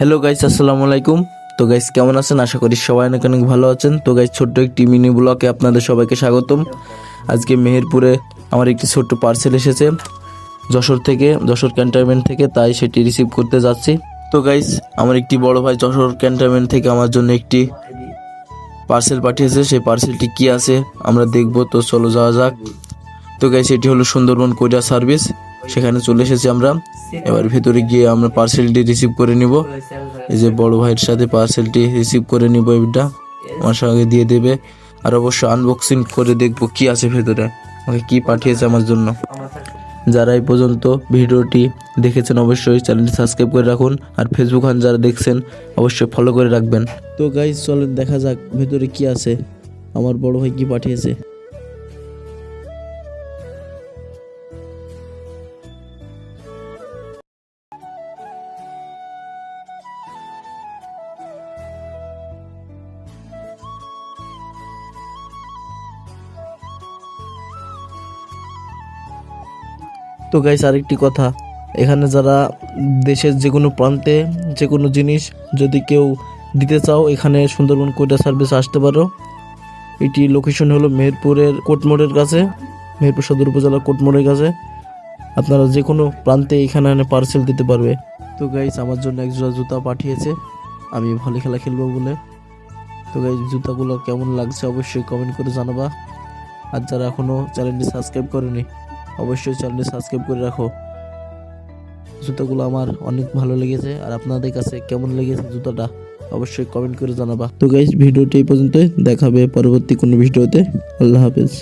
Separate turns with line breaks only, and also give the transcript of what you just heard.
Hello guys আসসালামু আলাইকুম। তো গাইস কেমন আছেন? আশা করি সবাই অনেক অনেক ভালো আছেন। তো গাইস ছোট্ট একটি মিনি ব্লকে আপনাদের সবাইকে স্বাগতম। আজকে মেহেরপুরে আমার একটি ছোট্ট পার্সেল এসেছে যশোর থেকে, যশোর ক্যান্টনমেন্ট থেকে, তাই সেটি রিসিভ করতে যাচ্ছি। তো গাইস আমার একটি বড় ভাই যশোর ক্যান্টনমেন্ট থেকে আমার জন্য একটি পার্সেল পাঠিয়েছে। সেই পার্সেলটি কি আছে আমরা দেখব। তো চলো যাওয়া যাক। তো গাইস এটি হলো সুন্দরবন কোরিয়া সার্ভিস সেখানে চলে এসেছি আমরা। এবার ভেতরে গিয়ে আমরা পার্সেলটি রিসিভ করে নিব। এই যে বড় ভাইয়ের সাথে পার্সেলটি রিসিভ করে নিব এটা। আমার সঙ্গে দিয়ে দেবে। আর অবশ্য আনবক্সিং করে দেখব কি আছে ভেতরে। আমাকে কি পাঠিয়েছে আমার জন্য। যারা এই পর্যন্ত ভিডিওটি দেখেছেন অবশ্যই চ্যানেলটি সাবস্ক্রাইব করে রাখুন। আর ফেসবুক হান যারা দেখছেন, অবশ্যই ফলো করে রাখবেন। তো গাইজ চলেন দেখা যাক ভেতরে কি আছে। আমার বড় ভাই কি পাঠিয়েছে। তো গাইস আরেকটি কথা। এখানে যারা দেশের যে কোনো প্রান্তে যে কোনো জিনিস যদি কেউ দিতে চাও, এখানে সুন্দরবন কোরিয়া সার্ভিস আসতে পারো। এটি লোকেশন হলো মেহেরপুরের কোটমোড়ের কাছে, মেহেরপুর সদর উপজেলার কোটমোড়ের কাছে। আপনারা যে কোনো প্রান্তে এখানে পার্সেল দিতে পারবে। তো গাইস আমার জন্য এক জোড়া জুতা পাঠিয়েছে। আমি ভালো খেলা খেলব বলে। তো গাইস জুতাগুলো কেমন লাগছে অবশ্যই কমেন্ট করে জানাবা। আর যারা এখনও চ্যানেলটি সাবস্ক্রাইব করেনি অবশ্যই চ্যানেলটি সাবস্ক্রাইব করে রাখো। জুতাগুলো আমার অনেক ভালো লেগেছে, আর আপনাদের কাছে কেমন লেগেছে জুতাটা অবশ্যই কমেন্ট করে জানাবা। তো গাইজ ভিডিওটি এই পর্যন্তই। দেখাবে পরবর্তী কোনো ভিডিওতে। আল্লাহ হাফেজ।